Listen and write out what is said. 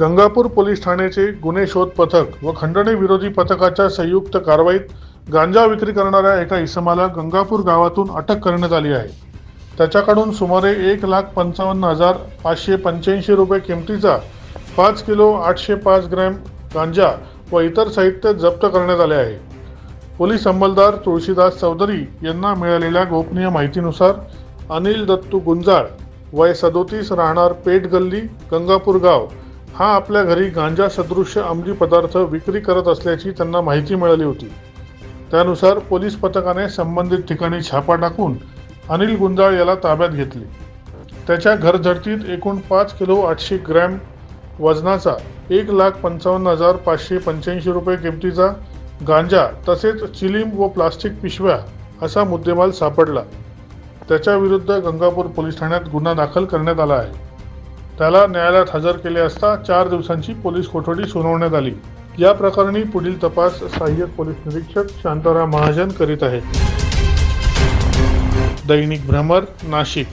Gangapur police ठाण्याचे गुन्हे शोध पथक व खंडणी विरोधी पथकाच्या संयुक्त कारवाईत गांजा विक्री करणाऱ्या एका इसमाला गंगापूर गावातून अटक करण्यात आली आहे. त्याच्याकडून सुमारे एक लाख पंचावन्न हजार पाचशे पंच्याऐंशी रुपये किमतीचा पाच किलो आठशे पाच ग्रॅम गांजा व इतर साहित्य जप्त करण्यात आले आहे. पोलीस अंमलदार तुळशीदास चौधरी यांना मिळालेल्या गोपनीय माहितीनुसार अनिल दत्तू गुंजाळ वय सदोतीस राहणार पेठ गल्ली गंगापूर गाव हा आपल्या घरी गांजा सदृश्य अंमली पदार्थ विक्री करत असल्याची त्यांना माहिती मिळाली होती. त्यानुसार पोलीस पथकाने संबंधित ठिकाणी छापा टाकून अनिल गुंजाळ याला ताब्यात घेतले. त्याच्या घरझडतीत एकूण पाच किलो आठशे ग्रॅम वजनाचा एक लाख पंचावन्न हजार पाचशे पंच्याऐंशी रुपये किमतीचा गांजा तसेच चिलीम व प्लास्टिक पिशव्या असा मुद्देमाल सापडला. त्याच्या विरुद्ध गंगापूर पोलीस ठाण्यात गुन्हा दाखल करण्यात आला आहे. त्याला न्यायालयात हजर केले असता चार दिवसांची पोलीस कोठडी सुनावण्यात आली. या प्रकरणी पुढील तपास सहाय्यक पोलीस निरीक्षक शांताराम महाजन करीत आहेत. दैनिक भ्रमर नाशिक.